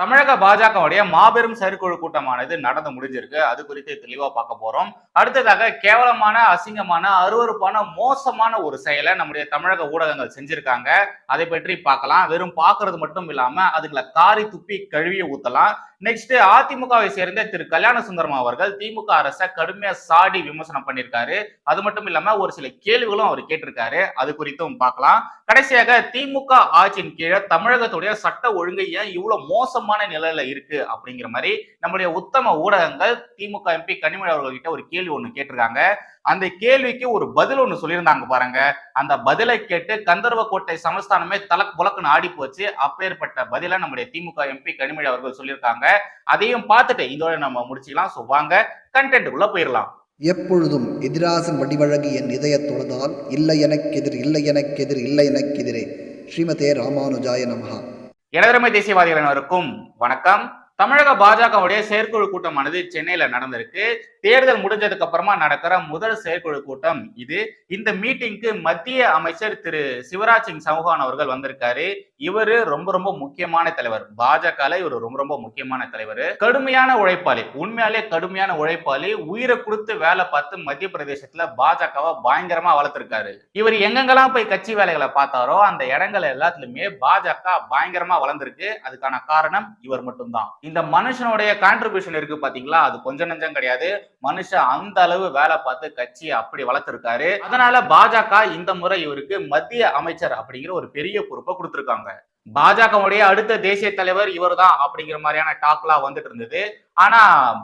தமிழக பாஜகவுடைய மாபெரும் செயற்குழு கூட்டமானது நடந்து முடிஞ்சிருக்கு. அது குறித்து தெளிவா பார்க்க போறோம். அடுத்ததாக கேவலமான அசிங்கமான அருவருப்பான மோசமான ஒரு செயலை நம்முடைய தமிழக ஊடகங்கள் செஞ்சிருக்காங்க. அதை பற்றி பார்க்கலாம். வெறும் பார்க்கறது மட்டும் இல்லாம அதுங்களை காரி துப்பி கழுவி ஊத்தலாம். நெக்ஸ்ட் அதிமுகவை சேர்ந்த திரு. கல்யாண சுந்தரம் அவர்கள் திமுக அரசை கடுமையா சாடி விமர்சனம் பண்ணியிருக்காரு. அது மட்டும் இல்லாம ஒரு சில கேள்விகளும் அவர் கேட்டிருக்காரு. அது குறித்தும் பார்க்கலாம். கடைசியாக திமுக ஆட்சியின் கீழே தமிழகத்துடைய சட்ட ஒழுங்கு ஏன் இவ்வளவு மோசமான நிலையில இருக்கு அப்படிங்கிற மாதிரி நம்முடைய உத்தம ஊடகங்கள் திமுக எம்பி கனிமொழி அவர்கள்கிட்ட ஒரு கேள்வி ஒண்ணு கேட்டிருக்காங்க. அந்த கேள்விக்கு ஒரு பதில் ஒண்ணு சொல்லியிருந்தாங்க பாருங்க. அந்த பதிலை கேட்டு கந்தர்வக்கோட்டை சமஸ்தானமே தலக் புலக்குன்னு ஆடி போச்சு. அப்பேற்பட்ட பதிலை நம்முடைய திமுக எம்பி கனிமொழி அவர்கள் சொல்லியிருக்காங்க. அதையும் பார்த்துட்டு இதோட நம்ம முடிச்சுக்கலாம். ஸோ வாங்க கண்டென்ட்டுக்குள்ள போயிடலாம் எப்பொழுதும் எதிராசன் வடிவழகு என் இதய தொழுதால் இல்லை எனக்கெதிர் இல்லை எனக்கெதிர் இல்லை எனக்கெதிரே. ஸ்ரீமதே ராமானுஜாய நமஹா. இடதுமை தேசியவாதிகள் அனைவருக்கும் வணக்கம். தமிழக பாஜகவுடைய செயற்குழு கூட்டமானது சென்னையில நடந்திருக்கு. தேர்தல் முடிஞ்சதுக்கு அப்புறமா நடக்கிற முதல் செயற்குழு கூட்டம் இது. இந்த மீட்டிங்க்கு மத்திய அமைச்சர் திரு சிவராஜ் சிங் சௌஹான் அவர்கள் வந்திருக்காரு. இவரு ரொம்ப ரொம்ப முக்கியமான தலைவர். பாஜக இவர் ரொம்ப ரொம்ப முக்கியமான தலைவர். கடுமையான உழைப்பாளி. உண்மையாலே கடுமையான உழைப்பாளி. உயிரை கொடுத்து வேலை பார்த்து மத்திய பிரதேசத்துல பாஜகவை பயங்கரமா வளர்த்திருக்காரு. இவர் எங்கெங்கெல்லாம் போய் கட்சி வேலைகளை பார்த்தாரோ அந்த இடங்கள் எல்லாத்துலயுமே பாஜக பயங்கரமா வளர்ந்திருக்கு. அதுக்கான காரணம் இவர் மட்டும்தான். இந்த மனுஷனுடைய கான்ட்ரிபியூஷன் இருக்கு பாத்தீங்களா? அது கொஞ்சம் நஞ்சம் கிடையாது. மனுஷன் அந்த அளவு வேலை பார்த்து கட்சியை அப்படி வளர்த்திருக்காரு. அதனால பாஜக இந்த முறை இவருக்கு மத்திய அமைச்சர் அப்படிங்கிற ஒரு பெரிய பொறுப்பை கொடுத்திருக்காங்க. பாஜகவுடைய அடுத்த தேசிய தலைவர் இவர்தான் அப்படிங்கிற மாதிரியான டாக்லாம் வந்துட்டு இருந்தது. ஆனா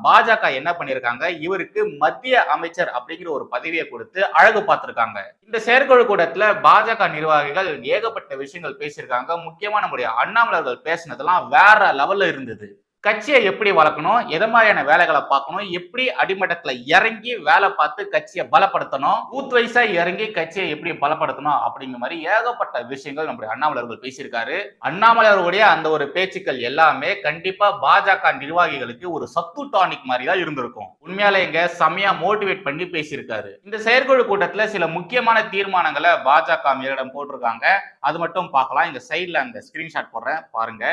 பாஜக என்ன பண்ணிருக்காங்க இவருக்கு மத்திய அமைச்சர் அப்படிங்கிற ஒரு பதவியை கொடுத்து அழகு பார்த்திருக்காங்க. இந்த செயற்குழு கூட்டத்துல பாஜக நிர்வாகிகள் ஏகப்பட்ட விஷயங்கள் பேசியிருக்காங்க. முக்கியமா நம்முடைய அண்ணாமலர்கள் பேசினதெல்லாம் வேற லெவல்ல இருந்தது. கட்சியை எப்படி வளர்க்கணும் எது மாதிரியான வேலைகளை பார்க்கணும் எப்படி அடிமட்டத்துல இறங்கி வேலை பார்த்து கட்சியை பலப்படுத்தணும் பூத் வைஸா இறங்கி கட்சியை எப்படி பலப்படுத்தணும் அப்படிங்கிற மாதிரி ஏகப்பட்ட விஷயங்கள் நம்முடைய அண்ணாமலர்கள் பேசியிருக்காரு. அண்ணாமலை அவர்களுடைய அந்த ஒரு பேச்சுக்கள் எல்லாமே கண்டிப்பா பாஜக நிர்வாகிகளுக்கு ஒரு சத்து டானிக் மாதிரி தான் இருந்திருக்கும். உண்மையாலே எங்க செம்மையா மோட்டிவேட் பண்ணி பேசியிருக்காரு. இந்த செயற்குழு கூட்டத்துல சில முக்கியமான தீர்மானங்களை பாஜக மேலிடம் போட்டிருக்காங்க. அது மட்டும் பார்க்கலாம். இந்த சைட்ல அந்த ஸ்கிரீன்ஷாட் போடுறேன் பாருங்க.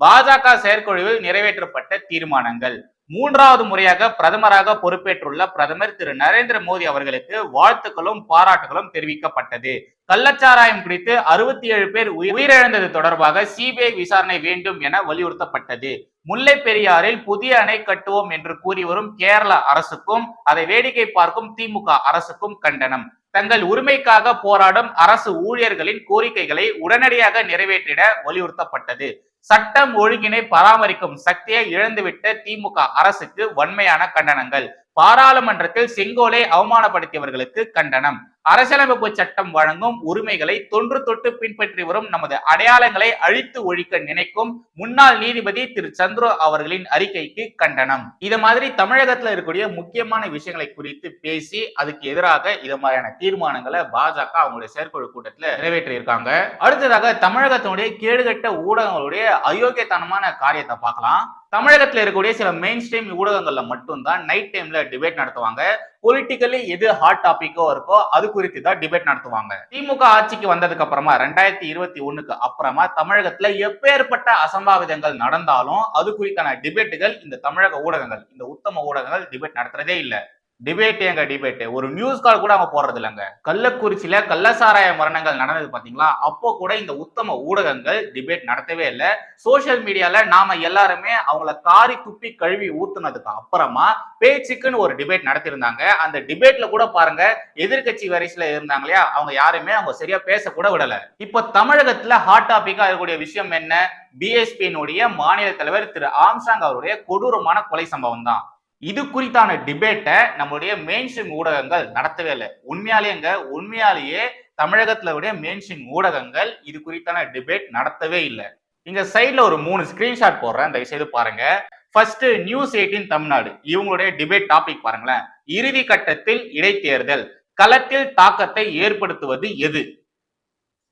பாஜக செயற்குழுவில் நிறைவேற்றப்பட்ட தீர்மானங்கள். மூன்றாவது முறையாக பிரதமராக பொறுப்பேற்றுள்ள பிரதமர் திரு நரேந்திர மோடி அவர்களுக்கு வாழ்த்துக்களும் பாராட்டுகளும் தெரிவிக்கப்பட்டது. கள்ளச்சாராயம் குறித்து அறுபத்தி ஏழு பேர் உயிரிழந்தது தொடர்பாக சிபிஐ விசாரணை வேண்டும் என வலியுறுத்தப்பட்டது. முல்லை பெரியாறில் புதிய அணை கட்டுவோம் என்று கூறி வரும் கேரள அரசுக்கும் அதை வேடிக்கை பார்க்கும் திமுக அரசுக்கும் கண்டனம். தங்கள் உரிமைக்காக போராடும் அரசு ஊழியர்களின் கோரிக்கைகளை உடனடியாக நிறைவேற்றிட வலியுறுத்தப்பட்டது. சட்டம் ஒழுங்கினை பராமரிக்கும் சக்தியை இழந்துவிட்ட திமுக அரசுக்கு வன்மையான கண்டனங்கள். பாராளுமன்றத்தில் செங்கோலை அவமானப்படுத்தியவர்களுக்கு கண்டனம். அரசியலமைப்பு சட்டம் வழங்கும் உரிமைகளை தொன்று தொட்டு பின்பற்றி வரும் நமது அடையாளங்களை அழித்து ஒழிக்க நினைக்கும் முன்னாள் நீதிபதி திரு சந்துரு அவர்களின் அறிக்கைக்கு கண்டனம். இது மாதிரி தமிழகத்துல இருக்கக்கூடிய முக்கியமான விஷயங்களை குறித்து பேசி அதுக்கு எதிராக இது மாதிரியான தீர்மானங்களை பாஜக அவங்களுடைய செயற்குழு கூட்டத்தில் நிறைவேற்றி இருக்காங்க அடுத்ததாக தமிழகத்தினுடைய கேடுகட்ட ஊடகங்களுடைய அயோக்கியத்தனமான காரியத்தை பார்க்கலாம். தமிழகத்தில் இருக்கக்கூடிய சில மெயின் ஸ்ட்ரீம் ஊடகங்கள்ல மட்டும்தான் நைட் டைம்ல டிபேட் நடத்துவாங்க. பொலிட்டிக்கலி எது ஹாட் டாபிக்கோ இருக்கோ அது குறித்து தான் டிபேட் நடத்துவாங்க. திமுக ஆட்சிக்கு வந்ததுக்கு அப்புறமா ரெண்டாயிரத்தி இருபத்தி ஒண்ணுக்கு அப்புறமா தமிழகத்துல எப்பேற்பட்ட அசம்பாவிதங்கள் நடந்தாலும் அது குறித்தான டிபேட்டுகள் இந்த தமிழக ஊடகங்கள் இந்த உத்தம ஊடகங்கள் டிபேட் நடத்துறதே இல்லை. டிபேட் எங்க டிபேட் ஒரு நியூஸ் கால் கூட அவங்க போடுறது இல்லைங்க. கள்ளக்குறிச்சியில கள்ளசாராய மரணங்கள் நடந்தது பாத்தீங்களா? அப்போ கூட இந்த உத்தம ஊடகங்கள் டிபேட் நடத்தவே இல்லை. சோஷியல் மீடியால நாம எல்லாருமே அவங்கள காரி துப்பி கழுவி ஊத்துனதுக்கு அப்புறமா பேச்சுக்குன்னு ஒரு டிபேட் நடத்திருந்தாங்க அந்த டிபேட்ல கூட பாருங்க எதிர்க்கட்சி வரிசையில இருந்தாங்க இல்லையா? அவங்க யாருமே அவங்க சரியா பேச கூட விடல. இப்போ தமிழகத்துல ஹாட் டாபிக்கா இருக்கக்கூடிய விஷயம் என்ன? பிஎஸ்பியினுடைய மாநில தலைவர் திரு ஆம்சாங் அவருடைய கொடூரமான கொலை சம்பவம் தான் இது குறித்தான டிபேட்டை நம்மளுடைய மெயின் ஸ்ட்ரீம் ஊடகங்கள் நடத்தவே இல்லை. உண்மையாலேங்க உண்மையாலேயே தமிழகத்துல உடைய மெயின் ஸ்ட்ரீம் ஊடகங்கள் இது குறித்தான டிபேட் நடத்தவே இல்லை. இங்க சைட்ல ஒரு மூணு ஸ்கிரீன்ஷாட் போடுறேன். தயவுசெய்து பாருங்க. First news eighteen Tamil Nadu. இவங்களுடைய டிபேட் டாபிக் பாருங்களேன். இறுதி கட்டத்தில் இடைத்தேர்தல். களத்தில் தாக்கத்தை ஏற்படுத்துவது எது?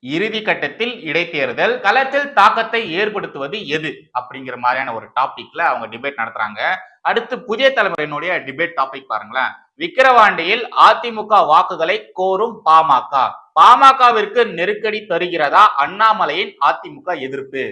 இறுதி கட்டத்தில் இடைத்தேர்தல் களத்தில் தாக்கத்தை ஏற்படுத்துவது எது? அப்படிங்கிற மாதிரியான ஒரு டாபிக்ல அவங்க டிபேட் நடத்துறாங்க. அடுத்து புதிய தலைமுறையினுடைய டிபேட் டாபிக் பாருங்களேன். விக்கிரவாண்டியில் அதிமுக வாக்குகளை கோரும் பாமக. பாமகவிற்கு நெருக்கடி தருகிறதா அண்ணாமலையின் அதிமுக எதிர்ப்பு?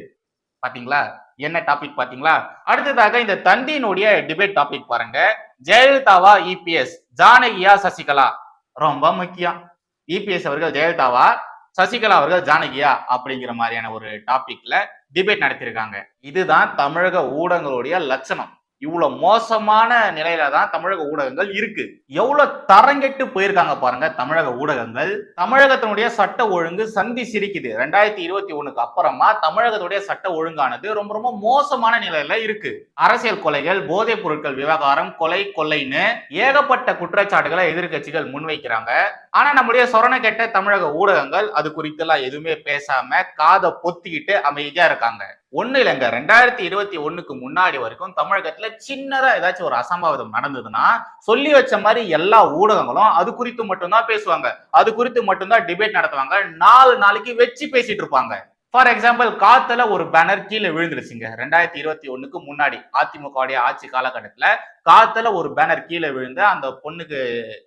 பாத்தீங்களா? என்ன டாபிக் பாத்தீங்களா? அடுத்ததாக இந்த தந்தியினுடைய டிபேட் டாபிக் பாருங்க. ஜெயலலிதாவா இபிஎஸ் ஜானகியா சசிகலா? ரொம்ப முக்கியம். இபிஎஸ் அவர்கள் ஜெயலலிதாவா? சசிகலா அவர்கள் ஜானகியா அப்படிங்கிற மாதிரியான ஒரு டாபிக்ல டிபேட் நடத்தியிருக்காங்க. இதுதான் தமிழக ஊடகங்களுடைய லட்சணம். இவ்வளவு மோசமான நிலையில தான் தமிழக ஊடகங்கள் இருக்கு. எவ்வளவு தரங்கெட்டு போயிருக்காங்க பாருங்க தமிழக ஊடகங்கள். தமிழகத்தினுடைய சட்ட ஒழுங்கு சந்தி சிரிக்குது. ரெண்டாயிரத்தி இருபத்தி ஒண்ணுக்கு அப்புறமா தமிழகத்துடைய சட்ட ஒழுங்கானது ரொம்ப ரொம்ப மோசமான நிலையில இருக்கு. அரசியல் கொலைகள் போதைப் பொருட்கள் விவகாரம் கொலை கொள்ளைன்னு ஏகப்பட்ட குற்றச்சாட்டுகளை எதிர்க்கட்சிகள் முன்வைக்கிறாங்க. ஆனா நம்முடைய சொரண கெட்ட தமிழக ஊடகங்கள் அது குறித்தெல்லாம் எதுவுமே பேசாம காதை பொத்திக்கிட்டு அமைதியா இருக்காங்க. ஒண்ணு இல்லைங்க. ரெண்டாயிரத்தி இருபத்தி ஒண்ணுக்கு முன்னாடி வரைக்கும் தமிழகத்துல சின்னதா ஏதாச்சும் ஒரு அசம்பாவிதம் நடந்ததுன்னா சொல்லி வச்ச மாதிரி எல்லா ஊடகங்களும் அது குறித்து மட்டும்தான் பேசுவாங்க. அது குறித்து மட்டும்தான் டிபேட் நடத்துவாங்க. நாலு நாளைக்கு வச்சு பேசிட்டு இருப்பாங்க. ஃபார் எக்ஸாம்பிள் காத்துல ஒரு பேனர் கீழே விழுந்துருச்சுங்க. ரெண்டாயிரத்தி இருபத்தி ஒண்ணுக்கு முன்னாடி அதிமுகவுடைய ஆட்சி காலகட்டத்துல காத்துல ஒரு பேனர் கீழே விழுந்து அந்த பொண்ணுக்கு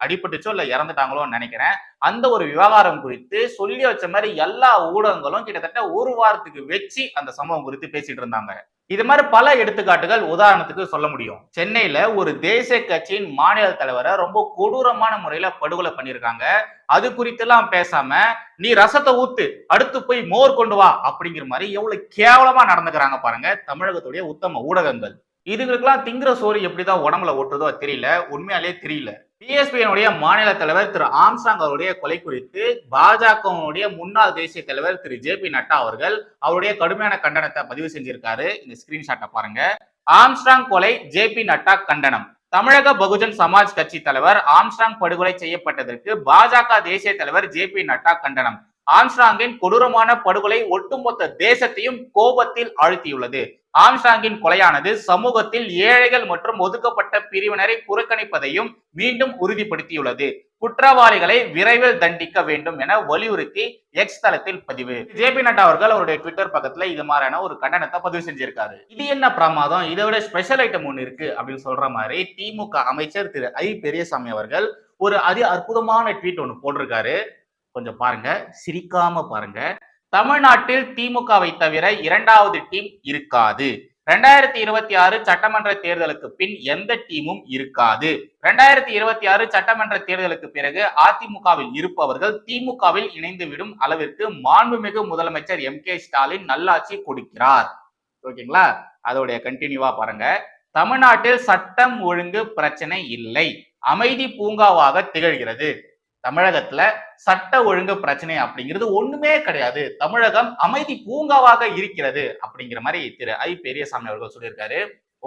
அடிபட்டுச்சோ இல்ல இறந்துட்டாங்களோன்னு நினைக்கிறேன். அந்த ஒரு விவகாரம் குறித்து சொல்லி வச்ச மாதிரி எல்லா ஊடகங்களும் கிட்டத்தட்ட ஒரு வாரத்துக்கு வச்சு அந்த சம்பவம் குறித்து பேசிட்டு இருந்தாங்க. இது மாதிரி பல எடுத்துக்காட்டுகள் உதாரணத்துக்கு சொல்ல முடியும். சென்னையில ஒரு தேசிய கட்சியின் மாநில தலைவரை ரொம்ப கொடூரமான முறையில படுகொலை பண்ணியிருக்காங்க. அது குறித்தெல்லாம் பேசாம நீ ரசத்தை ஊத்து அடுத்து போய் மோர் கொண்டு வா அப்படிங்கிற மாதிரி எவ்வளவு கேவலமா நடந்துக்கிறாங்க பாருங்க தமிழகத்துடைய உத்தம ஊடகங்கள். இதுகளுக்கெல்லாம் திங்கிற சோறு எப்படிதான் உடம்புல ஒட்டுதோ தெரியல. உண்மையாலே தெரியல. பிஎஸ்பியினுடைய மாநில தலைவர் திரு ஆம்சாங் அவருடைய கொலை குறித்து பாஜகவுடைய முன்னாள் தேசிய தலைவர் திரு ஜே பி நட்டா அவர்கள் அவருடைய கடுமையான கண்டனத்தை பதிவு செஞ்சிருக்காரு. இந்த ஸ்கிரீன்ஷாட்டை பாருங்க. ஆம்ஸ்ட்ராங் கொலை ஜே பி நட்டா கண்டனம். தமிழக பகுஜன் சமாஜ் கட்சி தலைவர் ஆம்ஸ்ட்ராங் படுகொலை செய்யப்பட்டதற்கு பாஜக தேசிய தலைவர் ஜே பி நட்டா கண்டனம். ஆம்ஸ்ட்ராங்கின் கொடூரமான படுகொலை ஒட்டுமொத்த தேசத்தையும் கோபத்தில் ஆழ்த்தியுள்ளது. ஆம்ஸ்ட்ராங்கின் கொலையானது சமூகத்தில் ஏழைகள் மற்றும் ஒதுக்கப்பட்ட பிரிவினரை புறக்கணிப்பதையும் மீண்டும் உறுதிப்படுத்தியுள்ளது. குற்றவாளிகளை விரைவில் தண்டிக்க வேண்டும் என வலியுறுத்தி எக்ஸ் தளத்தில் பதிவு. ஜே பி நட்டா அவர்கள் அவருடைய ட்விட்டர் பக்கத்துல இது மாதிரியான ஒரு கண்டனத்தை பதிவு செஞ்சிருக்காரு. இது என்ன பிரமாதம்? இதை விட ஸ்பெஷல் ஐட்டம் ஒன்று இருக்கு அப்படின்னு சொல்ற மாதிரி திமுக அமைச்சர் திரு ஐ பெரியசாமி அவர்கள் ஒரு அதி அற்புதமான ட்வீட் ஒன்று போட்டிருக்காரு. கொஞ்சம் பாருங்க. சிரிக்காம பாருங்க. தமிழ்நாட்டில் திமுகவை தவிர இரண்டாவது டீம் இருக்காது. ரெண்டாயிரத்தி இருபத்தி ஆறு சட்டமன்ற தேர்தலுக்கு பின் எந்த டீமும் இருக்காது. ரெண்டாயிரத்தி இருபத்தி ஆறு சட்டமன்ற தேர்தலுக்கு பிறகு அதிமுகவில் இருப்பவர்கள் திமுகவில் இணைந்துவிடும் அளவிற்கு மாண்புமிகு முதலமைச்சர் எம் கே ஸ்டாலின் நல்லாட்சி கொடுக்கிறார். ஓகேங்களா? அதோடைய கண்டினியூவா பாருங்க. தமிழ்நாட்டில் சட்டம் ஒழுங்கு பிரச்சனை இல்லை. அமைதி பூங்காவாக திகழ்கிறது. தமிழகத்துல சட்ட ஒழுங்கு பிரச்சனை அப்படிங்கிறது ஒண்ணுமே கிடையாது. தமிழகம் அமைதி பூங்காவாக இருக்கிறது அப்படிங்கிற மாதிரி திரு ஐ பெரியசாமி அவர்கள் சொல்லியிருக்காரு.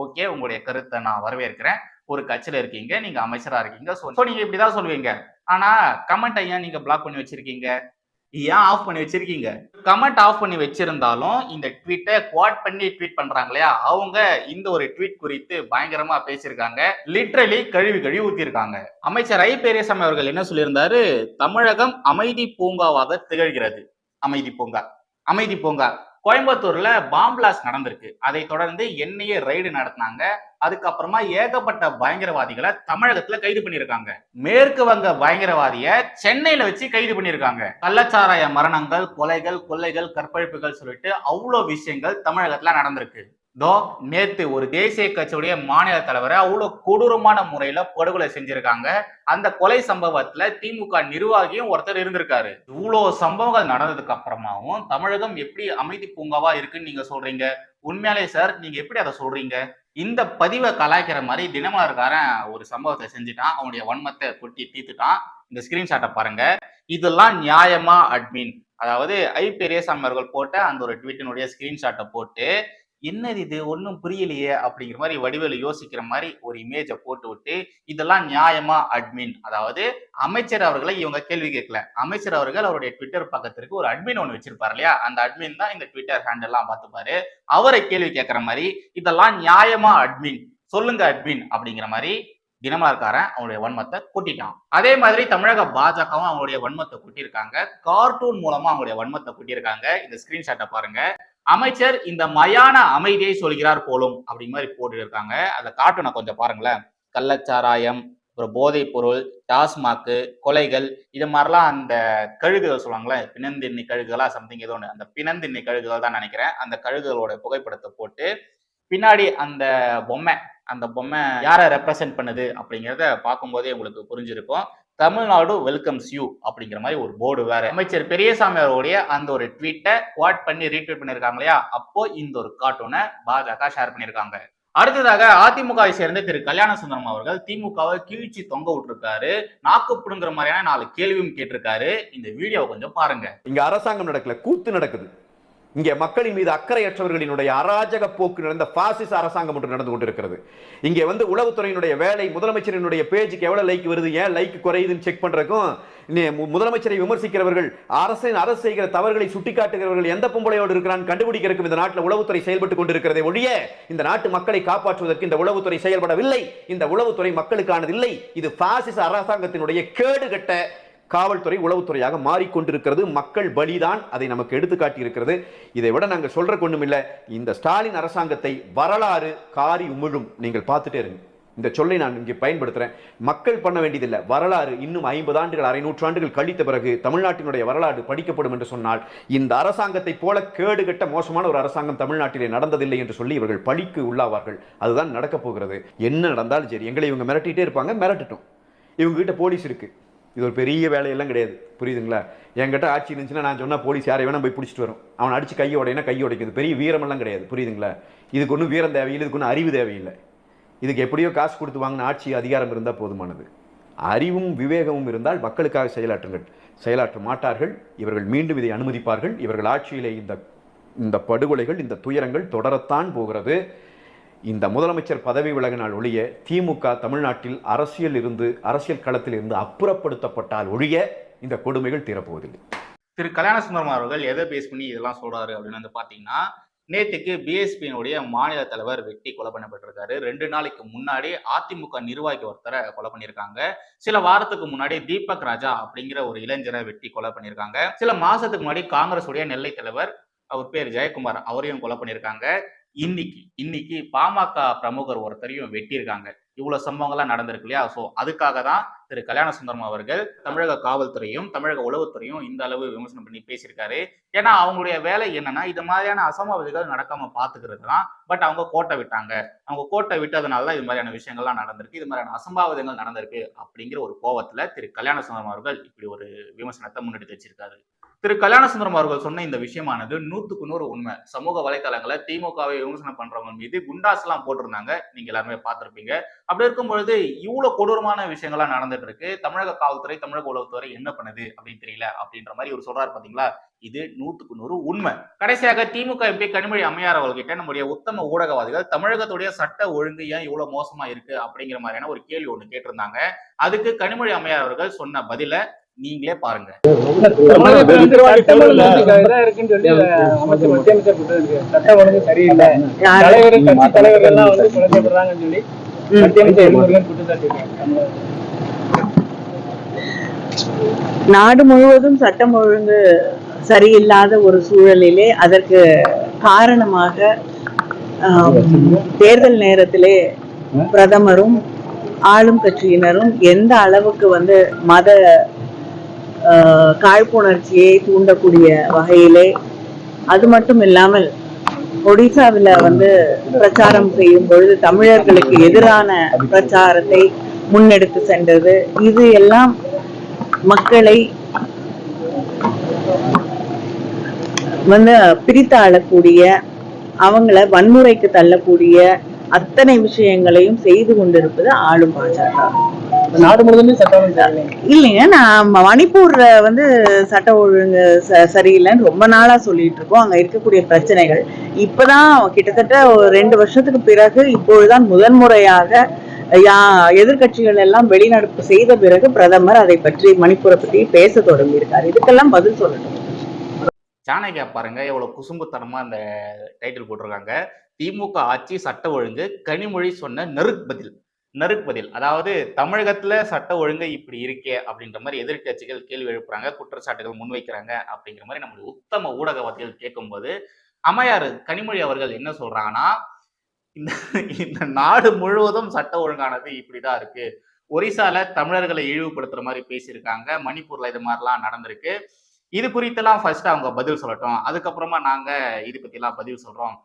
ஓகே உங்களுடைய கருத்தை நான் வரவேற்கிறேன். ஒரு கட்சியில இருக்கீங்க நீங்க அமைச்சரா இருக்கீங்க. ஸோ நீங்க இப்படிதான் சொல்லுவீங்க. ஆனா கமெண்ட் ஏன் நீங்க பிளாக் பண்ணி வச்சிருக்கீங்க? ஏன் ஆஃப் பண்ணி வச்சிருக்கீங்க? கமெண்ட் ஆஃப் பண்ணி வச்சிருந்தாலும் இந்த ட்வீட்டை குவாட் பண்ணி ட்வீட் பண்றாங்க இல்லையா? அவங்க இந்த ஒரு ட்வீட் குறித்து பயங்கரமா பேசியிருக்காங்க. லிட்ரலி கழுவி கழுவி ஊத்திருக்காங்க அமைச்சர் ஐ பெரியசாமி அவர்கள் என்ன சொல்லியிருந்தாரு? தமிழகம் அமைதி பூங்காவாக திகழ்கிறது. அமைதி பூங்கா. அமைதி பூங்கா. கோயம்புத்தூர்ல பாம்பிளாஸ் நடந்திருக்கு. அதை தொடர்ந்து என்ஐஏ ரைடு நடத்தினாங்க. அதுக்கப்புறமா ஏகப்பட்ட பயங்கரவாதிகளை தமிழகத்துல கைது பண்ணியிருக்காங்க. மேற்கு வங்க பயங்கரவாதிய சென்னையில வச்சு கைது பண்ணியிருக்காங்க. கள்ளச்சாராய மரணங்கள் கொலைகள் கொள்ளைகள் கற்பழிப்புகள் சொல்லிட்டு அவ்வளோ விஷயங்கள் தமிழகத்துல நடந்திருக்கு. தோ நேத்து ஒரு தேசிய கட்சியுடைய மாநில தலைவரை அவ்வளவு கொடூரமான முறையில படுகொலை செஞ்சிருக்காங்க. அந்த கொலை சம்பவத்துல திமுக நிர்வாகியும் ஒருத்தர் இருந்திருக்காரு. இவ்வளோ சம்பவங்கள் நடந்ததுக்கு அப்புறமாவும் தமிழகம் எப்படி அமைதி பூங்காவா இருக்குன்னு நீங்க சொல்றீங்க? உண்மையாலே சார் நீங்க எப்படி அதை சொல்றீங்க? இந்த பதிவை கலாய்க்கிற மாதிரி தினமலர்காரன் ஒரு சம்பவத்தை செஞ்சுட்டான். அவனுடைய வன்மத்தை கொட்டி தீர்த்துட்டான் இந்த ஸ்கிரீன்ஷாட்டை பாருங்க. இதெல்லாம் நியாயமா அட்மின் அதாவது ஐ பெரியசாமி அவர்கள் போட்ட அந்த ஒரு ட்வீட்டினுடைய ஸ்கிரீன்ஷாட்டை போட்டு என்னது இது? ஒன்றும் புரியலையே அப்படிங்கிற மாதிரி வடிவேலு யோசிக்கிற மாதிரி ஒரு இமேஜை போட்டு விட்டு இதெல்லாம் நியாயமா அட்மின் அதாவது அமைச்சர் அவர்களை இவங்க கேள்வி கேட்கல. அமைச்சர் அவர்கள் அவருடைய ட்விட்டர் பக்கத்திற்கு ஒரு அட்மின் ஒன்று வச்சிருப்பாரு இல்லையா? அந்த அட்மின் தான் இந்த ட்விட்டர் ஹேண்டில் பார்த்துப்பாரு. அவரை கேள்வி கேட்கிற மாதிரி இதெல்லாம் நியாயமா அட்மின் சொல்லுங்க அட்மின் அப்படிங்கிற மாதிரி தினமலர்காரன் அவனுடைய வன்மத்தை கூட்டிட்டான். அதே மாதிரி தமிழக பாஜகவும் அவங்களுடைய வன்மத்தை கூட்டியிருக்காங்க. கார்ட்டூன் மூலமா அவங்களுடைய வன்மத்தை கூட்டியிருக்காங்க. இந்த ஸ்கிரீன்ஷாட்டை பாருங்க. அமைச்சர் இந்த மயான அமைதியை சொல்கிறார் போலும் அப்படிங்கிற மாதிரி போட்டு இருக்காங்க அந்த கார்ட்டூனை கொஞ்சம் பாருங்களேன். கள்ளச்சாராயம் ஒரு போதைப் பொருள் டாஸ்மாக்கு கொலைகள் இது மாதிரிலாம் அந்த கழுகுகள் சொல்லுவாங்களே பிணந்திண்ணி கழுகுகளா சம்திங் ஏதோ ஒன்று அந்த பிணந்திண்ணி கழுகுகள் தான் நினைக்கிறேன். அந்த கழுகுகளோட புகைப்படத்தை போட்டு பின்னாடி அந்த பொம்மை அந்த பொம்மை யாரை ரெப்ரசென்ட் பண்ணுது அப்படிங்கிறத பார்க்கும்போதே உங்களுக்கு புரிஞ்சிருக்கும். தமிழ்நாடு வெல்கம்ஸ் யூ அப்படிங்கிற மாதிரி ஒரு போர்டு வேற. அமைச்சர் பெரியசாமி அவருடைய அந்த ஒரு ட்வீட்டை வாட் பண்ணி ரீட்வீட் பண்ணியிருக்காங்க இல்லையா? அப்போ இந்த ஒரு கார்ட்டூனை பாஜக ஷேர் பண்ணியிருக்காங்க. அடுத்ததாக அதிமுகவை சேர்ந்த திரு கல்யாண சுந்தரம் அவர்கள் திமுகவை கீழ்ச்சி தொங்க விட்டுருக்காரு. நாக்கு புடுங்குற மாதிரியான நாலு கேள்வியும் கேட்டிருக்காரு. இந்த வீடியோவை கொஞ்சம் பாருங்க. இங்க அரசாங்கம் நடக்கல கூத்து நடக்குது. இங்கே மக்களின் மீது அக்கறையற்றவர்களினுடைய அராஜக போக்கு நடந்த பாசிச அரசாங்கம் ஒன்று நடந்து கொண்டிருக்கிறது. இங்கே வந்து உளவுத்துறையினுடைய வேலை முதலமைச்சரினுடைய பேஜுக்கு எவ்வளோ லைக் வருது? ஏன் லைக் குறையுதுன்னு செக் பண்ணுறக்கும் முதலமைச்சரை விமர்சிக்கிறவர்கள் அரசின் அரசு செய்கிற தவறுகளை சுட்டிக்காட்டுகிறவர்கள் எந்த பொம்பளையோடு இருக்கிறான்? கண்டுபிடிக்கிறக்கும் இந்த நாட்டில் உளவுத்துறை செயல்பட்டு கொண்டிருக்கிறதே ஒழிய இந்த நாட்டு மக்களை காப்பாற்றுவதற்கு இந்த உளவுத்துறை செயல்படவில்லை. இந்த உளவுத்துறை மக்களுக்கானது இல்லை. இது பாசிச அரசாங்கத்தினுடைய கேடுகட்ட காவல்துறை உளவுத்துறையாக மாறிக்கொண்டிருக்கிறது. மக்கள் பலிதான் அதை நமக்கு எடுத்துக்காட்டி இருக்கிறது இதை விட நாங்கள் சொல்ற கொண்டும் இல்லை இந்த ஸ்டாலின் அரசாங்கத்தை வரலாறு காரி உமிழும். நீங்கள் பார்த்துட்டே இருங்க. இந்த சொல்லை நான் இங்கே பயன்படுத்துகிறேன் மக்கள் பண்ண வேண்டியதில்லை. வரலாறு இன்னும் ஐம்பது ஆண்டுகள் அரை நூற்றாண்டுகள் கழித்த பிறகு தமிழ்நாட்டினுடைய வரலாறு படிக்கப்படும் என்று சொன்னால் இந்த அரசாங்கத்தை போல கேடுகட்ட மோசமான ஒரு அரசாங்கம் தமிழ்நாட்டிலே நடந்ததில்லை என்று சொல்லி இவர்கள் பழிக்கு உள்ளாவார்கள். அதுதான் நடக்கப் போகிறது. என்ன நடந்தாலும் சரி எங்களை இவங்க மிரட்டிகிட்டே இருப்பாங்க. மிரட்டட்டும். இவங்ககிட்ட போலீஸ் இருக்குது இது ஒரு பெரிய வேலையெல்லாம் கிடையாது. புரியுதுங்களா? என்கிட்ட ஆட்சி இருந்துச்சுன்னா நான் சொன்னால் போலீஸ் யாரை வேணால் போய் பிடிச்சிட்டு வரும். அவன் அடிச்சு கையை உடையினா கையை உடைக்குது பெரிய வீரமெல்லாம் கிடையாது. புரியுதுங்களா? இதுக்கு ஒன்றும் வீரம் தேவையில்லை. இதுக்கு ஒன்றும் அறிவு தேவையில்லை. இதுக்கு எப்படியோ காசு கொடுத்து வாங்கின ஆட்சி அதிகாரம் இருந்தால் போதுமானது. அறிவும் விவேகமும் இருந்தால் மக்களுக்காக செயலாற்றுங்கள். செயலாற்ற மாட்டார்கள். இவர்கள் மீண்டும் இதை அனுமதிப்பார்கள். இவர்கள் ஆட்சியிலே இந்த இந்த படுகொலைகள் இந்த துயரங்கள் தொடரத்தான் போகிறது. இந்த முதலமைச்சர் பதவி விலகினால் ஒழிய திமுக தமிழ்நாட்டில் அரசியல் இருந்து அரசியல் களத்தில் இருந்து அப்புறப்படுத்தப்பட்டால் ஒழிய இந்த கொடுமைகள் தீரப்போவதில்லை. திரு கல்யாணசுந்தரம் அவர்கள் எதை பேஸ் பண்ணி இதெல்லாம் சொல்றாரு அப்படின்னு வந்து பாத்தீங்கன்னா நேற்றுக்கு பிஎஸ்பியினுடைய மாநில தலைவர் வெட்டி கொலை பண்ணப்பட்டிருக்காரு. ரெண்டு நாளைக்கு முன்னாடி அதிமுக நிர்வாகி ஒருத்தரை கொலை பண்ணியிருக்காங்க. சில வாரத்துக்கு முன்னாடி தீபக் ராஜா அப்படிங்கிற ஒரு இளைஞரை வெட்டி கொலை பண்ணியிருக்காங்க. சில மாசத்துக்கு முன்னாடி காங்கிரஸ் உடைய நெல்லை தலைவர் அவர் பேர் ஜெயக்குமார் அவரையும் கொலை பண்ணியிருக்காங்க. இன்னைக்கு இன்னைக்கு பாமக பிரமுகர் ஒருத்தரையும் வெட்டியிருக்காங்க. இவ்வளவு சம்பவங்கள்லாம் நடந்திருக்கு இல்லையா? ஸோ அதுக்காக தான் திரு கல்யாண சுந்தரம் அவர்கள் தமிழக காவல்துறையும் தமிழக உளவுத்துறையும் இந்த அளவு விமர்சனம் பண்ணி பேசியிருக்காரு. ஏன்னா அவங்களுடைய வேலை என்னன்னா இது மாதிரியான அசம்பாவிதங்கள் நடக்காம பாத்துக்கிறது தான். பட் அவங்க கோட்டை விட்டாங்க. அவங்க கோட்டை விட்டதுனால தான் இது மாதிரியான விஷயங்கள்லாம் நடந்திருக்கு. இது மாதிரியான அசம்பாவிதங்கள் நடந்திருக்கு அப்படிங்கிற ஒரு கோவத்துல திரு கல்யாண சுந்தரம் அவர்கள் இப்படி ஒரு விமர்சனத்தை முன்னெடுத்து வச்சிருக்காரு. திரு கல்யாணசுந்தரம் அவர்கள் சொன்ன இந்த விஷயமானது நூத்துக்கு நூறு உண்மை. சமூக வலைத்தளங்களை திமுகவை விமர்சனம் பண்றவங்க மீது குண்டாஸ் எல்லாம் போட்டிருந்தாங்க. நீங்க எல்லாருமே பார்த்திருப்பீங்க. அப்படி இருக்கும் பொழுது இவ்வளவு கொடூரமான விஷயங்கள்லாம் நடந்துட்டு இருக்கு தமிழக காவல்துறை தமிழக உளவுத்துறை என்ன பண்ணுது அப்படின்னு தெரியல அப்படின்ற மாதிரி ஒரு சொல்றாரு பாத்தீங்களா? இது நூத்துக்கு நூறு உண்மை. கடைசியாக திமுக எம்பி கனிமொழி அம்மையார் அவர்கிட்ட நம்முடைய உத்தம ஊடகவாதிகள் தமிழகத்துடைய சட்ட ஒழுங்கு ஏன் இவ்வளவு மோசமா இருக்கு அப்படிங்கிற மாதிரியான ஒரு கேள்வி ஒன்று கேட்டிருந்தாங்க. அதுக்கு கனிமொழி அம்மையார் அவர்கள் சொன்ன பதில நீங்களே பாருங்க. நாடு முழுவதும் சட்டம் ஒழுங்கு சரியில்லாத ஒரு சூழலிலே அதற்கு காரணமாக தேர்தல் நேரத்திலே பிரதமரும் ஆளும் கட்சியினரும் எந்த அளவுக்கு வந்து மத காழ்ப்புணர்ச்சியை தூண்டக்கூடிய வகையிலே அது மட்டும் இல்லாமல் ஒடிசாவில் வந்து பிரச்சாரம் செய்யும் பொழுது தமிழர்களுக்கு எதிரான பிரச்சாரத்தை முன்னெடுத்து சென்றது. இது எல்லாம் மக்களை வந்து பிரித்தாளக்கூடிய அவங்கள வன்முறைக்கு தள்ளக்கூடிய அத்தனை விஷயங்களையும் செய்து கொண்டிருப்பது ஆளும் பாஜக. நாடு முழுவதுமே சட்டம். இல்லைங்க நான் மணிப்பூர்ல வந்து சட்ட ஒழுங்கு சரியில்லைன்னு ரொம்ப நாளா சொல்லிட்டு இருக்கோம். அங்க இருக்கக்கூடிய பிரச்சனைகள். இப்பதான் கிட்டத்தட்ட ஒரு ரெண்டு வருஷத்துக்கு பிறகு இப்பொழுதுதான் முதன்முறையாக யா எதிர்க்கட்சிகள் எல்லாம் வெளிநடப்பு செய்த பிறகு பிரதமர் அதை பற்றி மணிப்பூரை பற்றி பேச தொடங்கி இருக்காரு இதுக்கெல்லாம் பதில் சொல்லணும் ஜானகியா பாருங்க எவ்வளவு குசும்புத்தனமா அந்த டைட்டில் போட்டிருக்காங்க. திமுக ஆட்சி சட்ட ஒழுங்கு கனிமொழி சொன்ன நெருக் பதில். நெருக் அதாவது தமிழகத்துல சட்ட ஒழுங்கு இப்படி இருக்கே அப்படின்ற மாதிரி எதிர்க்கட்சிகள் கேள்வி எழுப்புறாங்க குற்றச்சாட்டுகள் முன்வைக்கிறாங்க அப்படிங்கிற மாதிரி நம்முடைய உத்தம ஊடகவாதிகள் கேட்கும்போது அம்மையார் கனிமொழி அவர்கள் என்ன சொல்றாங்கன்னா இந்த இந்த நாடு முழுவதும் சட்ட ஒழுங்கானது இப்படிதான் இருக்கு. ஒரிசால தமிழர்களை இழிவுபடுத்துற மாதிரி பேசியிருக்காங்க மணிப்பூர்ல இது மாதிரிலாம் நடந்திருக்கு. இது குறித்தெல்லாம் ஃபர்ஸ்ட் அவங்க பதில் சொல்லட்டும். அதுக்கப்புறமா நாங்க இது பத்திலாம் பதில் சொல்றோம்.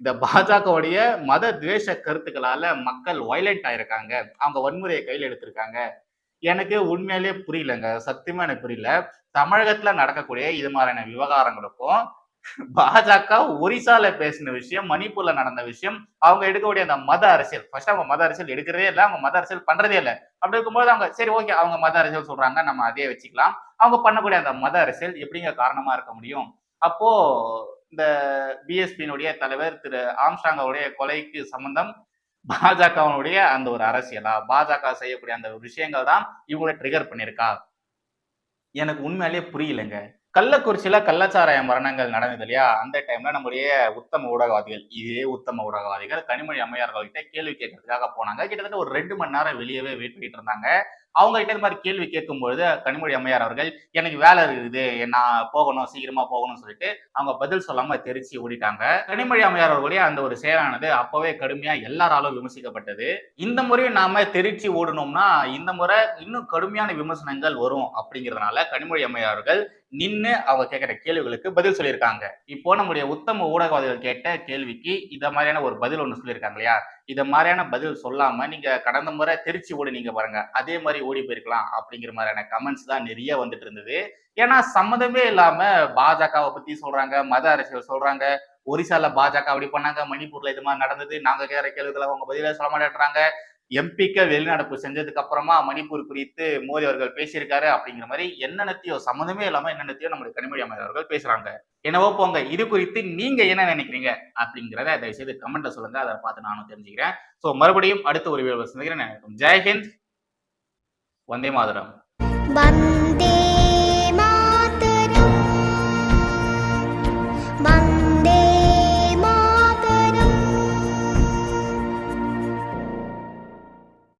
இந்த பாஜகவுடைய மத துவேஷ கருத்துக்களால மக்கள் வயலண்ட் ஆயிருக்காங்க. அவங்க வன்முறையை கையில் எடுத்திருக்காங்க. எனக்கு உண்மையிலேயே புரியலங்க. சத்தியமா எனக்கு புரியல. தமிழகத்துல நடக்கக்கூடிய இது மாதிரியான விவகாரங்களுக்கும் பாஜக ஒரிசால பேசின விஷயம் மணிப்பூர்ல நடந்த விஷயம் அவங்க எடுக்கக்கூடிய அந்த மத அரசியல். ஃபர்ஸ்ட் அவங்க மத அரசியல் எடுக்கிறதே இல்லை அவங்க மத அரசியல் பண்றதே இல்லை. அப்படி இருக்கும்போது அவங்க சரி ஓகே அவங்க மத அரசியல் சொல்றாங்க நம்ம அதே வச்சுக்கலாம். அவங்க பண்ணக்கூடிய அந்த மத அரசியல் எப்படிங்க காரணமா இருக்க முடியும்? அப்போ இந்த பிஎஸ்பியினுடைய தலைவர் திரு ஆம்ஸ்டாங்கோடைய கொலைக்கு சம்பந்தம் பாஜகவினுடைய அந்த ஒரு அரசியலா? பாஜக செய்யக்கூடிய அந்த ஒரு விஷயங்கள் தான் இவங்களை ட்ரிகர் பண்ணியிருக்கா? எனக்கு உண்மையிலேயே புரியலைங்க. கள்ளக்குறிச்சியில கள்ளச்சாராய மரணங்கள் நடந்தது இல்லையா? அந்த டைம்ல நம்முடைய உத்தம ஊடகவாதிகள் இதே உத்தம ஊடகவாதிகள் கனிமொழி அம்மையார்கள்கிட்ட கேள்வி கேட்கறதுக்காக போனாங்க. கிட்டத்தட்ட ஒரு ரெண்டு மணி நேரம் வெளியவே வெயிட் பண்ணிட்டு இருந்தாங்க. அவங்க கிட்ட இந்த மாதிரி கேள்வி கேட்கும்பொழுது கனிமொழி அம்மையார் அவர்கள் எனக்கு வேலை இருக்குது நான் போகணும் சீக்கிரமா போகணும்னு சொல்லிட்டு அவங்க பதில் சொல்லாம தெரிச்சு ஓடிட்டாங்க. கனிமொழி அம்மையார் அவர்களுடைய அந்த ஒரு செயலானது அப்பவே கடுமையா எல்லாராலும் விமர்சிக்கப்பட்டது. இந்த முறையும் நாம தெரிச்சு ஓடணும்னா இந்த முறை இன்னும் கடுமையான விமர்சனங்கள் வரும் அப்படிங்கிறதுனால கனிமொழி அம்மையார் அவர்கள் அவங்க கேட்கிற கேள்விகளுக்கு பதில் சொல்லியிருக்காங்க. இப்போ நம்முடைய உத்தம ஊடகவாதிகள் கேட்ட கேள்விக்கு இந்த மாதிரியான ஒரு பதில் ஒன்று சொல்லியிருக்காங்க இல்லையா? இதை மாதிரியான பதில் சொல்லாம நீங்க கடந்த முறை திருச்சி நீங்கள் பாருங்க. அதே மாதிரி ஓடி போயிருக்கலாம் அப்படிங்கிற மாதிரியான கமெண்ட்ஸ் தான் நிறைய வந்துட்டு இருந்தது. ஏன்னா சம்மதமே இல்லாம பாஜகவை பத்தி சொல்றாங்க மத அரசியல் சொல்றாங்க ஒரிசால பாஜக அப்படி பண்ணாங்க மணிப்பூர்ல இது மாதிரி நடந்தது நாங்க கேட்கிற கேள்விகளை அவங்க பதில சொல்ல மாட்டேன்றாங்க. எம்பிக்க வெளிநடப்பு செஞ்சதுக்கு அப்புறமா மணிப்பூர் குறித்து மோடி அவர்கள் பேசியிருக்காரு அப்படிங்கிற மாதிரி என்னென்னத்தையோ சம்மந்தமே இல்லாம என்னென்னத்தையோ நம்மளுக்கு கனிமொழி அமைச்சர் அவர்கள் பேசுறாங்க. என்னவோ போங்க இது குறித்து நீங்க என்ன நினைக்கிறீங்க அப்படிங்கிறத தயவு செய்து கமெண்ட்ல சொல்லுங்க அதை பார்த்து நானும் தெரிஞ்சுக்கிறேன். சோ மறுபடியும் அடுத்த ஒரு வீடியோ சந்திக்கிறேன். ஜெய்ஹிந்த் வந்தே மாதரம்.